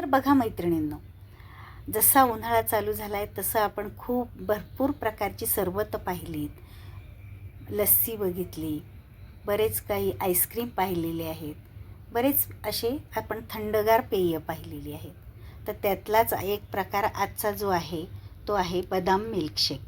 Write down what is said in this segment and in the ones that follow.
तर बघा मैत्रिणींनो जसा उन्हाळा चालू झाला आहे तसं आपण खूप भरपूर प्रकारची सरबतं पाहिलीत. लस्सी बघितली बरेच काही आईस्क्रीम पाहिलेले आहेत बरेच असे आपण थंडगार पेय पाहिलेली आहेत. तर त्यातलाच एक प्रकार आजचा जो आहे तो आहे बदाम मिल्कशेक.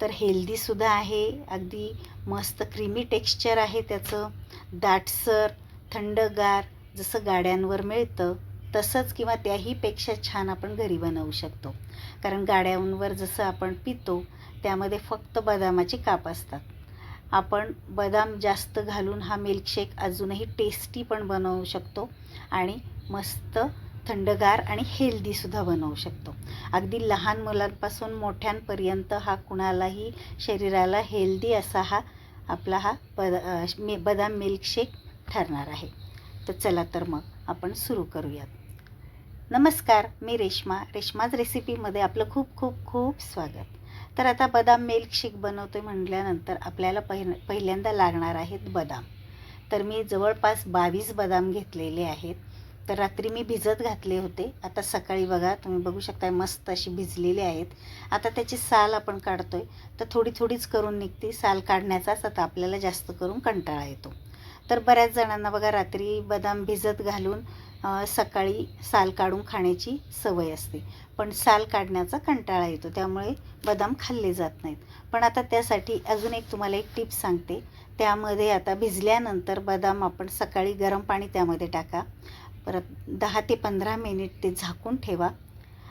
तर हेल्दीसुद्धा आहे अगदी मस्त क्रीमी टेक्स्चर आहे त्याचं. दाटसर थंडगार जसं गाड्यांवर मिळतं तसंच किंवा त्याहीपेक्षा छान आपण घरी बनवू शकतो. कारण गाड्यांवर जसं आपण पितो त्यामध्ये फक्त बदामाचे काप असतात. आपण बदाम जास्त घालून हा मिल्कशेक अजूनही टेस्टी पण बनवू शकतो आणि मस्त थंडगार आणि हेल्दीसुद्धा बनवू शकतो. अगदी लहान मुलांपासून मोठ्यांपर्यंत हा कुणालाही शरीराला हेल्दी असा हा आपला हा बद बदाम मिल्कशेक ठरणार आहे. तर चला तर मग आपण सुरू करूयात. नमस्कार मी रेश्मा. रेश्माज रेसिपीमध्ये आपलं खूप खूप खूप स्वागत. तर आता बदाम मिल्कशेक बनवतो आहे म्हटल्यानंतर आपल्याला पहि पहिल्यांदा लागणार आहेत बदाम. तर मी जवळपास बावीस बदाम घेतलेले आहेत. तर रात्री मी भिजत घातले होते. आता सकाळी बघा तुम्ही बघू शकता मस्त अशी भिजलेली आहेत. आता त्याची साल आपण काढतो आहे तर थोडी थोडीच करून निघते. साल काढण्याचाच आता आपल्याला जास्त करून कंटाळा येतो. तर बऱ्याच जणांना बघा रात्री बदाम भिजत घालून सकाळी साल काढून खाण्याची सवय असते. पण साल काढण्याचा कंटाळा येतो त्यामुळे बदाम खाल्ले जात नाहीत. पण आता त्यासाठी अजून एक तुम्हाला एक टिप सांगते. त्यामध्ये आता भिजल्यानंतर बदाम आपण सकाळी गरम पाणी त्यामध्ये टाका. परत दहा ते पंधरा मिनिट ते झाकून ठेवा.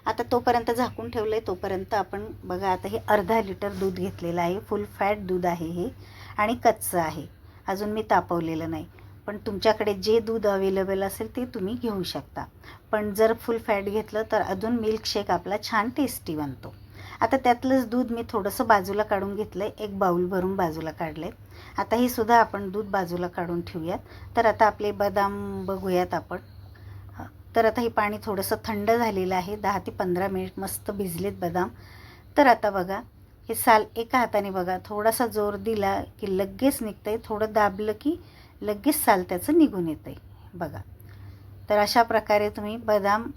आता तोपर्यंत झाकून ठेवलं आहे तोपर्यंत आपण बघा आता हे अर्धा लिटर दूध घेतलेलं आहे. फुल फॅट दूध आहे हे. आणि कच्चं आहे. अजून मी तापवलेलं नाही. पण तुमच्याकडे जे दूध अवेलेबल असेल ते तुम्ही घेऊ शकता. पण जर फुल फॅट घेतलं तर अजून मिल्कशेक आपला छान टेस्टी बनतो. आता त्यातलंच दूध मी थोडंसं बाजूला काढून घेतलं आहे एक बाऊल भरून बाजूला काढलं आहे आता हे सुद्धा आपण दूध बाजूला काढून ठेवूयात. तर आता आपले बदाम बघूयात आपण. तर आता हे पाणी थोडंसं थंड झालेलं आहे. दहा ते पंधरा मिनिट मस्त भिजलेत बदाम. तर आता बघा हे साल एका हाताने बघा. थोडासा जोर दिला की लगेच निघतं आहे थोडं दाबलं की लगेच साल त्याचं निघून येतं आहे बघा. तर अशा प्रकारे तुम्ही बदाम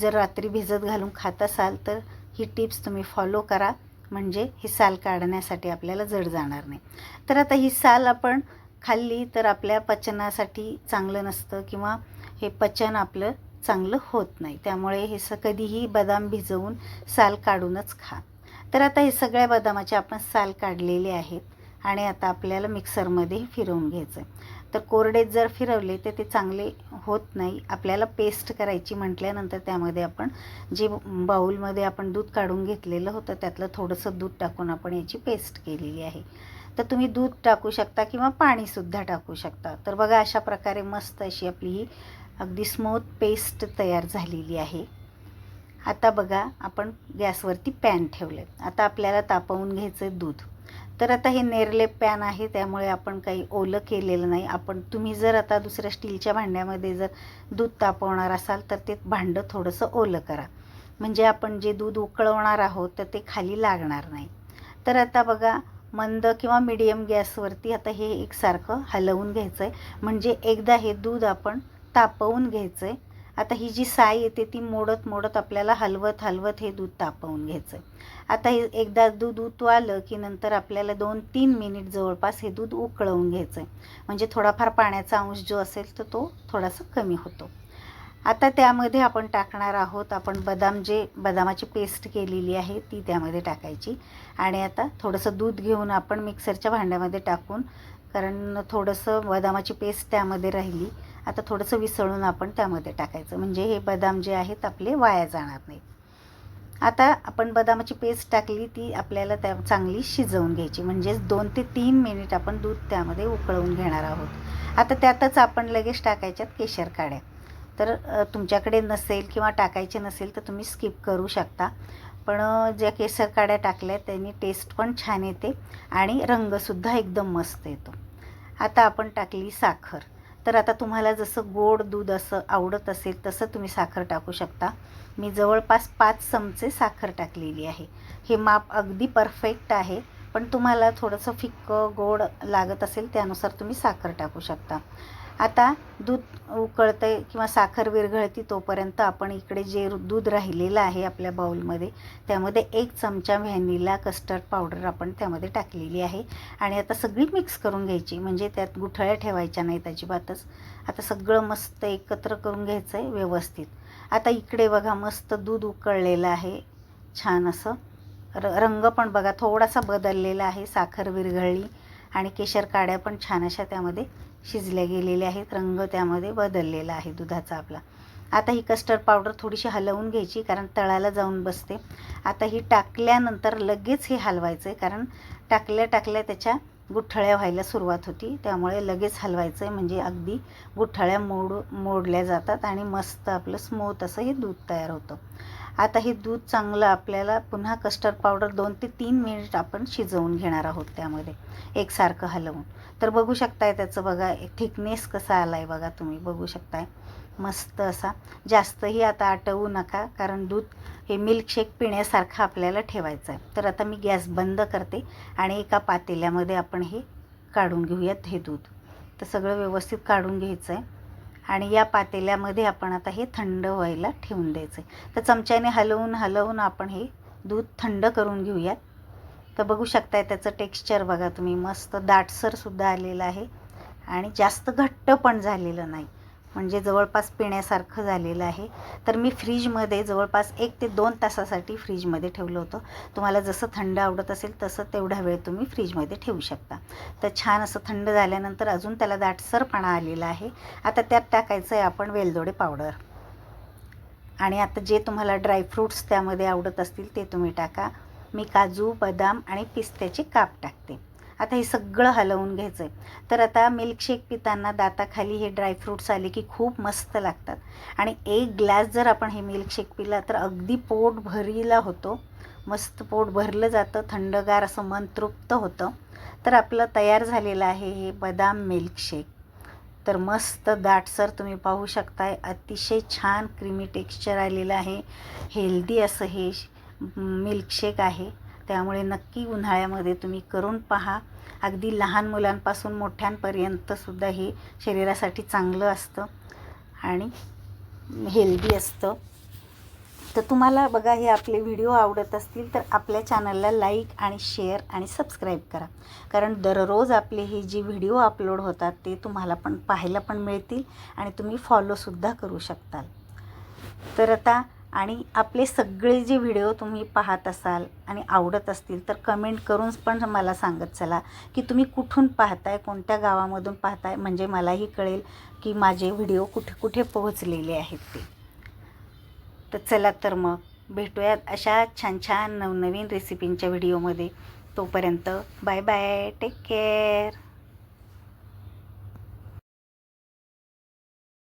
जर रात्री भिजत घालून खात असाल तर ही टिप्स तुम्ही फॉलो करा. म्हणजे ही साल काढण्यासाठी आपल्याला जड जाणार नाही. तर आता ही साल आपण खाल्ली तर आपल्या पचनासाठी चांगलं नसतं किंवा हे पचन आपलं चांगलं होत नाही. त्यामुळे हे स कधीही बदाम भिजवून साल काढूनच खा. तर आता हे सगळ्या बदामाचे आपण साल काढलेले आहेत आणि आता आपल्याला मिक्सरमध्ये फिरवून घ्यायचं आहे तर कोरडेत जर फिरवले तर ते चांगले होत नाही. आपल्याला पेस्ट करायची म्हटल्यानंतर त्यामध्ये आपण जे बाऊलमध्ये आपण दूध काढून घेतलेलं होतं त्यातलं थोडंसं दूध टाकून आपण याची पेस्ट केलेली आहे. तर तुम्ही दूध टाकू शकता किंवा पाणीसुद्धा टाकू शकता. तर बघा अशा प्रकारे मस्त अशी आपली ही अगदी स्मूथ पेस्ट तयार झालेली आहे. आता बघा आपण गॅसवरती पॅन ठेवले आता आपल्याला तापवून घ्यायचं दूध. तर आता हे नेरले पॅन आहे त्यामुळे आपण काही ओलं केलेलं नाही. आपण तुम्ही जर आता दुसऱ्या स्टीलच्या भांड्यामध्ये जर दूध तापवणार असाल तर ते भांडं थोडंसं ओलं करा. म्हणजे आपण जे दूध उकळवणार आहोत तर ते खाली लागणार नाही. तर आता बघा मंद किंवा मिडियम गॅसवरती आता हे एकसारखं हलवून घ्यायचं आहे म्हणजे एकदा हे दूध आपण तापवून घ्यायचं आहे आता ही जी साय येते ती मोडत मोडत आपल्याला हलवत हलवत हे दूध तापवून घ्यायचं. आहे आता हे एकदा दूध उतवालं की नंतर आपल्याला दोन तीन मिनिट जवळपास हे दूध उकळवून घ्यायचं आहे म्हणजे थोडाफार पाण्याचा अंश जो असेल तर तो थोडासा कमी होतो. आता त्यामध्ये आपण टाकणार आहोत आपण बदाम जे बदामाची पेस्ट केलेली आहे ती त्यामध्ये टाकायची. आणि आता थोडंसं दूध घेऊन आपण मिक्सरच्या भांड्यामध्ये टाकून कारण थोडंसं बदामाची पेस्ट त्यामध्ये राहिली आता थोडंसं विसळून आपण त्यामध्ये टाकायचं. म्हणजे हे बदाम जे आहेत आपले वाया जाणार नाही. आता आपण बदामाची पेस्ट टाकली ती आपल्याला त्या चांगली शिजवून घ्यायची. म्हणजेच दोन ते तीन मिनिट आपण दूध त्यामध्ये उकळवून घेणार आहोत. आता त्यातच आपण लगेच टाकायच्यात केशर काड्या. तर तुमच्याकडे नसेल किंवा टाकायचे नसेल तर तुम्ही स्किप करू शकता. पण ज्या केसर काड्या टाकल्या त्यांनी टेस्ट पण छान येते आणि रंगसुद्धा एकदम मस्त येतो. आता आपण टाकली साखर. तर आता तुम्हाला जसं गोड दूध असं आवडत असेल तसं तुम्ही साखर टाकू शकता. मी जवळपास पाच चमचे साखर टाकलेली आहे. हे माप अगदी परफेक्ट आहे पण तुम्हाला थोडंसं फिक्कं गोड लागत असेल त्यानुसार तुम्ही साखर टाकू शकता. आता दूध उकळतं किंवा साखर विरघळती तोपर्यंत आपण इकडे जे दूध राहिलेलं आहे आपल्या बाउलमध्ये त्यामध्ये एक चमचा व्हॅनिला कस्टर्ड पावडर आपण त्यामध्ये टाकलेली आहे. आणि आता सगळी मिक्स करून घ्यायची म्हणजे त्यात गुठळ्या ठेवायच्या नाहीत अजिबातच. आता सगळं मस्त एकत्र करून घ्यायचं आहे व्यवस्थित. आता इकडे बघा मस्त दूध उकळलेलं आहे. छान असं. र रंग पण बघा थोडासा बदललेला आहे साखर विरघळली. आणि केशर काड्या पण छान अशा त्यामध्ये शिजल्या गेलेल्या आहेत. रंग त्यामध्ये बदललेला आहे दुधाचा आपला. आता ही कस्टर्ड पावडर थोडीशी हलवून घ्यायची कारण तळाला जाऊन बसते. आता ही टाकल्यानंतर लगेच हे हलवायचं आहे कारण टाकल्या टाकल्या त्याच्या गुठळ्या व्हायला सुरुवात होती. त्यामुळे लगेच हलवायचं आहे म्हणजे अगदी गुठळ्या मोड मोडल्या जातात आणि मस्त आपलं स्मूथ असं हे दूध तयार होतं. आता हे दूध चांगलं आपल्याला पुन्हा कस्टर्ड पावडर दोन ते तीन मिनिट आपण शिजवून घेणार आहोत त्यामध्ये एकसारखं हलवून. तर बघू शकताय त्याचं बघा थिकनेस कसा आला आहे बघा तुम्ही बघू शकताय. मस्त असा. जास्तही आता आटवू नका कारण दूध हे मिल्कशेक पिण्यासारखं आपल्याला ठेवायचं आहे तर आता मी गॅस बंद करते आणि एका पातेल्यामध्ये आपण हे काढून घेऊयात हे दूध. तर सगळं व्यवस्थित काढून घ्यायचं आहे आणि या पातेल्यामध्ये आपण आता हे थंड व्हायला ठेवून द्यायचं आहे. तर चमच्याने हलवून हलवून आपण हे दूध थंड करून घेऊयात. तर बघू शकताय त्याचं टेक्स्चर बघा तुम्ही. मस्त दाटसरसुद्धा आलेलं आहे. आणि जास्त घट्ट पण झालेलं नाही. म्हणजे जवळपास पिण्यासारखं झालेलं आहे. तर मी फ्रीजमध्ये जवळपास एक ते दोन तासासाठी फ्रीजमध्ये ठेवलं होतं. तुम्हाला जसं थंड आवडत असेल तसं तेवढा वेळ तुम्ही फ्रीजमध्ये ठेवू शकता. तर छान असं थंड झाल्यानंतर अजून त्याला दाटसरपणा आलेला आहे. आता त्यात टाकायचं आहे आपण वेलदोडे पावडर. आणि आता जे तुम्हाला ड्रायफ्रूट्स त्यामध्ये आवडत असतील ते तुम्ही टाका. मी काजू बदाम आणि पिस्त्याचे काप टाकते. आता हे सगळं हलवून घ्यायचं आहे तर आता मिल्कशेक पिताना दाताखाली हे ड्रायफ्रूट्स आले की खूप मस्त लागतात. आणि एक ग्लास जर आपण हे मिल्कशेक पिला तर अगदी पोट भरीला होतो. मस्त पोट भरलं जातं थंडगार असं मन तृप्त होतं. तर आपलं तयार झालेलं आहे हे बदाम मिल्कशेक तर मस्त दाटसर तुम्ही पाहू शकताय अतिशय छान क्रीमी टेक्स्चर आलेलं आहे. हेल्दी असं हे मिल्कशेक आहे. त्यामुळे नक्की उन्हाळ्यामध्ये तुम्ही करून पहा. अगदी लहान मुलांपासून मोठ्यांपर्यंतसुद्धा हे शरीरासाठी चांगलं असतं आणि हेल्दी असतं. तर तुम्हाला बघा हे आपले व्हिडिओ आवडत असतील तर आपल्या चॅनलला लाईक आणि शेअर आणि सबस्क्राईब करा. कारण दररोज आपले हे जे व्हिडिओ अपलोड होतात ते तुम्हाला पण पाहायला पण मिळतील आणि तुम्ही फॉलोसुद्धा करू शकताल. तर आता आणि आपले सगळे जे व्हिडिओ तुम्ही पाहत असाल आणि आवडत असतील तर कमेंट करून पण मला सांगत चला की तुम्ही कुठून पाहताय कोणत्या गावामधून पाहताय म्हणजे मलाही कळेल की माझे व्हिडिओ कुठे कुठे पोहोचलेले आहेत ते. तर चला तर मग भेटूयात अशा छान छान नवनवीन रेसिपींच्या व्हिडिओमध्ये. तोपर्यंत बाय बाय टेक केअर